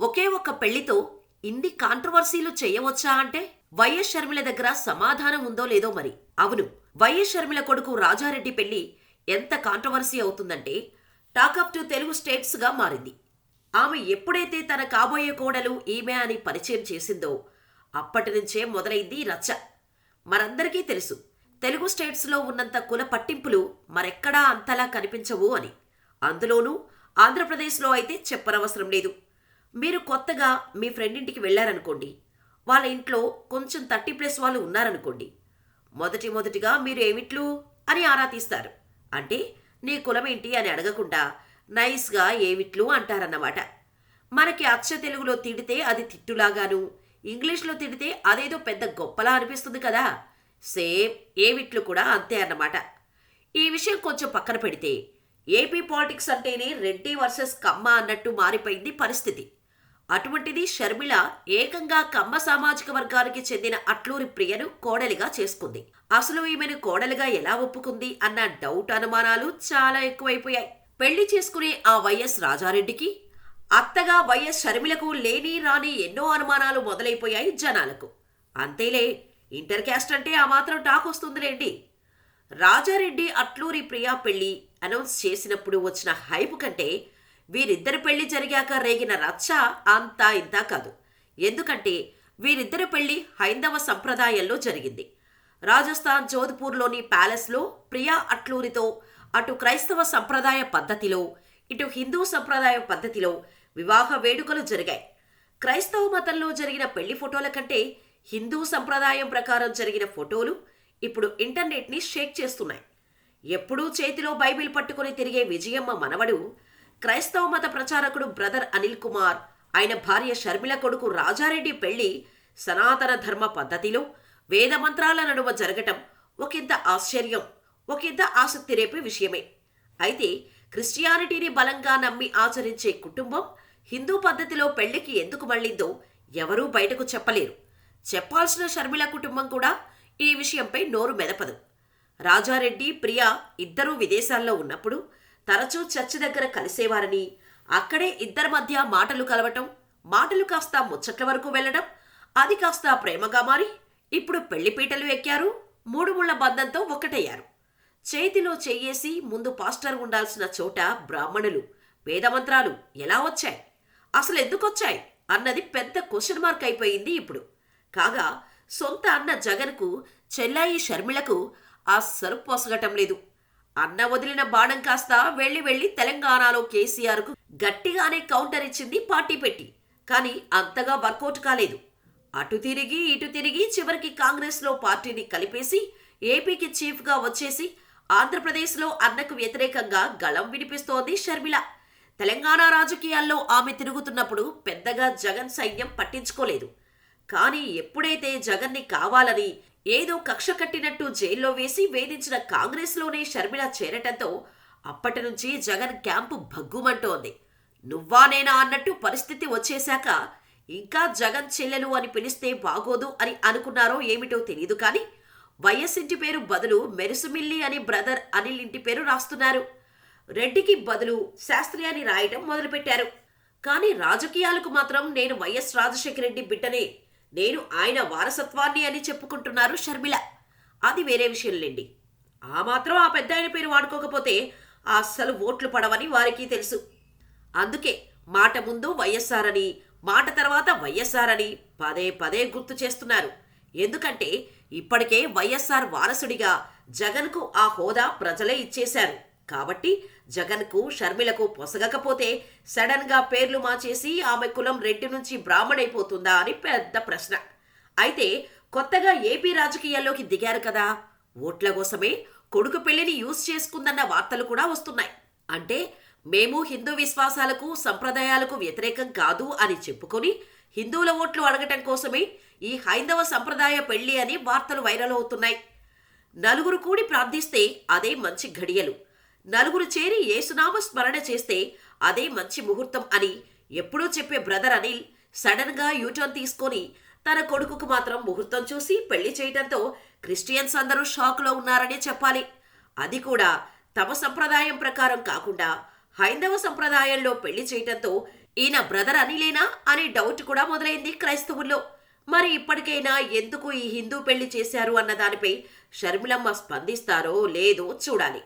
ఒకే ఒక్క పెళ్ళితో ఇన్ని కాంట్రవర్సీలు చేయవచ్చా అంటే? వైఎస్ షర్మిల దగ్గర సమాధానం ఉందో లేదో మరి. అవును వైఎస్ షర్మిల కొడుకు రాజారెడ్డి పెళ్ళి ఎంత కాంట్రవర్సీ అవుతుందంటే టాక్ ఆఫ్ టు తెలుగు స్టేట్స్గా మారింది. ఆమె ఎప్పుడైతే తన కాబోయే కోడలు ఈమె అని పరిచయం చేసిందో అప్పటి నుంచే మొదలైంది రచ్చ. మరందరికీ తెలుసు తెలుగు స్టేట్స్లో ఉన్నంత కుల పట్టింపులు మరెక్కడా అంతలా కనిపించవు అని. అందులోనూ ఆంధ్రప్రదేశ్లో అయితే చెప్పనవసరం లేదు. మీరు కొత్తగా మీ ఫ్రెండ్ ఇంటికి వెళ్ళారనుకోండి వాళ్ళ ఇంట్లో కొంచెం థర్టీ ప్లస్ వాళ్ళు ఉన్నారనుకోండి మొదటి మొదటిగా మీరు ఏమిట్లు అని ఆరా తీస్తారు. అంటే నీ కులమేంటి అని అడగకుండా నైస్గా ఏమిట్లు అంటారన్నమాట. మనకి అచ్చ తెలుగులో తిడితే అది తిట్టులాగాను ఇంగ్లీష్లో తిడితే అదేదో పెద్ద గొప్పలా అనిపిస్తుంది కదా. సేమ్ ఏమిట్లు కూడా అంతే అన్నమాట. ఈ విషయం కొంచెం పక్కన పెడితే ఏపీ పాలిటిక్స్ అంటేనే రెడ్డి వర్సెస్ కమ్మ అన్నట్టు మారిపోయింది పరిస్థితి. అటువంటిది షర్మిల ఏకంగా కమ్మ సామాజిక వర్గానికి చెందిన అట్లూరి ప్రియను కోడలిగా చేసుకుంది. అసలు ఈమెను కోడలిగా ఎలా ఒప్పుకుంది అన్న డౌట్ అనుమానాలు చాలా ఎక్కువైపోయాయి. పెళ్ళి చేసుకునే ఆ వైఎస్ రాజారెడ్డికి అత్తగా వైఎస్ షర్మిలకు లేని రాని ఎన్నో అనుమానాలు మొదలైపోయాయి జనాలకు. అంతేలే ఇంటర్ క్యాస్ట్ అంటే ఆ మాత్రం టాక్ వస్తుందిలేండి. రాజారెడ్డి అట్లూరి ప్రియా పెళ్ళి అనౌన్స్ చేసినప్పుడు వచ్చిన హైప్ కంటే వీరిద్దరి పెళ్ళి జరిగాక రేగిన రచ్చ అంతా ఇంతా కాదు. ఎందుకంటే వీరిద్దరి పెళ్ళి హైందవ సంప్రదాయంలో జరిగింది. రాజస్థాన్ జోధ్పూర్లోని ప్యాలెస్లో ప్రియా అట్లూరితో అటు క్రైస్తవ సంప్రదాయ పద్ధతిలో ఇటు హిందూ సంప్రదాయ పద్ధతిలో వివాహ వేడుకలు జరిగాయి. క్రైస్తవ మతంలో జరిగిన పెళ్ళి ఫోటోల కంటే హిందూ సంప్రదాయం ప్రకారం జరిగిన ఫోటోలు ఇప్పుడు ఇంటర్నెట్ని షేక్ చేస్తున్నాయి. ఎప్పుడూ చేతిలో బైబిల్ పట్టుకుని తిరిగే విజయమ్మ మనవడు క్రైస్తవ మత ప్రచారకుడు బ్రదర్ అనిల్ కుమార్. ఆయన భార్య షర్మిల కొడుకు రాజారెడ్డి పెళ్ళి సనాతన ధర్మ పద్ధతిలో వేద మంత్రాల నడుమ జరగటం ఒకంత ఆశ్చర్యం ఒకంత ఆసక్తి రేపే విషయమే. అయితే క్రిస్టియానిటీని బలంగా నమ్మి ఆచరించే కుటుంబం హిందూ పద్ధతిలో పెళ్ళికి ఎందుకు మళ్ళిందో ఎవరూ బయటకు చెప్పలేరు. చెప్పాల్సిన షర్మిల కుటుంబం కూడా ఈ విషయంపై నోరు మెదపదు. రాజారెడ్డి ప్రియా ఇద్దరూ విదేశాల్లో ఉన్నప్పుడు తరచూ చర్చి దగ్గర కలిసేవారని అక్కడే ఇద్దరి మధ్య మాటలు కలవటం మాటలు కాస్త ముచ్చట్ల వరకు వెళ్ళడం అది కాస్త ప్రేమగా మారి ఇప్పుడు పెళ్ళిపీటలు ఎక్కారు మూడు ముళ్ళ బంధంతో ఒక్కటయ్యారు చేతిలో చెయ్యేసి ముందు పాస్టర్ ఉండాల్సిన చోట బ్రాహ్మణులు వేదమంత్రాలు ఎలా వచ్చాయి? అసలు ఎందుకొచ్చాయి? అన్నది పెద్ద క్వశ్చన్ మార్క్ అయిపోయింది ఇప్పుడు. కాగా సొంత అన్న జగన్కు చెల్లాయి షర్మిలకు అస్సలు పొసగటం లేదు. అన్న వదిలిన బాణం కాస్త వెళ్ళి వెళ్ళి తెలంగాణలో కేసీఆర్కు గట్టిగానే కౌంటర్ ఇచ్చింది పార్టీ పెట్టి. కానీ అంతగా వర్కౌట్ కాలేదు. అటు తిరిగి ఇటు తిరిగి చివరికి కాంగ్రెస్లో పార్టీని కలిపేసి ఏపీకి చీఫ్గా వచ్చేసి ఆంధ్రప్రదేశ్లో అన్నకు వ్యతిరేకంగా గళం వినిపిస్తోంది షర్మిల. తెలంగాణ రాజకీయాల్లో ఆమె తిరుగుతున్నప్పుడు పెద్దగా జగన్ సైన్యం పట్టించుకోలేదు. కానీ ఎప్పుడైతే జగన్ని కావాలని ఏదో కక్ష కట్టినట్టు జైల్లో వేసి వేధించిన కాంగ్రెస్లోనే షర్మిల చేరటంతో అప్పటి నుంచి జగన్ క్యాంపు భగ్గుమంటోంది. నువ్వా నేనా అన్నట్టు పరిస్థితి వచ్చేశాక ఇంకా జగన్ చెల్లెలు అని పిలిస్తే బాగోదు అని అనుకున్నారో ఏమిటో తెలియదు కానీ వైఎస్ ఇంటి పేరు బదులు మెరుసుమిల్లి అని బ్రదర్ అనిల్ ఇంటి పేరు రాస్తున్నారు. రెడ్డికి బదులు శాస్త్రి అని రాయటం మొదలుపెట్టారు. కానీ రాజకీయాలకు మాత్రం నేను వైఎస్ రాజశేఖర రెడ్డి బిడ్డనే. నేను ఆయన వారసత్వాన్ని అని చెప్పుకుంటున్నారు షర్మిల. అది వేరే విషయంలేండి ఆ మాత్రం ఆ పెద్ద ఆయన పేరు వాడుకోకపోతే అస్సలు ఓట్లు పడవని వారికి తెలుసు. అందుకే మాట ముందు వైఎస్ఆర్ అని మాట తర్వాత వైఎస్ఆర్ అని పదే పదే గుర్తు చేస్తున్నారు. ఎందుకంటే ఇప్పటికే వైఎస్ఆర్ వారసుడిగా జగన్కు ఆ హోదా ప్రజలే ఇచ్చేశారు. కాబట్టి జగన్కు షర్మిలకు పొసగకపోతే సడన్గా పేర్లు మార్చేసి ఆమె కులం రెడ్డి నుంచి బ్రాహ్మణైపోతుందా అని పెద్ద ప్రశ్న. అయితే కొత్తగా ఏపీ రాజకీయాల్లోకి దిగారు కదా. ఓట్ల కోసమే కొడుకు పెళ్ళిని యూజ్ చేసుకుందన్న వార్తలు కూడా వస్తున్నాయి. అంటే మేము హిందూ విశ్వాసాలకు సంప్రదాయాలకు వ్యతిరేకం కాదు అని చెప్పుకొని హిందువుల ఓట్లు అడగటం కోసమే ఈ హైందవ సంప్రదాయ పెళ్ళి అని వార్తలు వైరల్ అవుతున్నాయి. నలుగురు కూడి ప్రార్థిస్తే అదే మంచి ఘడియలు. నలుగురు చేరి ఏసునామ స్మరణ చేస్తే అదే మంచి ముహూర్తం అని ఎప్పుడూ చెప్పే బ్రదర్ అనిల్ సడన్గా యూటర్న్ తీసుకొని తన కొడుకుకు మాత్రం ముహూర్తం చూసి పెళ్ళి చేయడంతో క్రిస్టియన్స్ అందరూ షాక్లో ఉన్నారనే చెప్పాలి. అది కూడా తమ సంప్రదాయం ప్రకారం కాకుండా హైందవ సంప్రదాయంలో పెళ్ళి చేయటంతో ఈయన బ్రదర్ అనిలేనా అనే డౌట్ కూడా మొదలైంది క్రైస్తవుల్లో. మరి ఇప్పటికైనా ఎందుకు ఈ హిందూ పెళ్ళి చేశారు అన్న దానిపై షర్మిలమ్మ స్పందిస్తారో లేదో చూడాలి.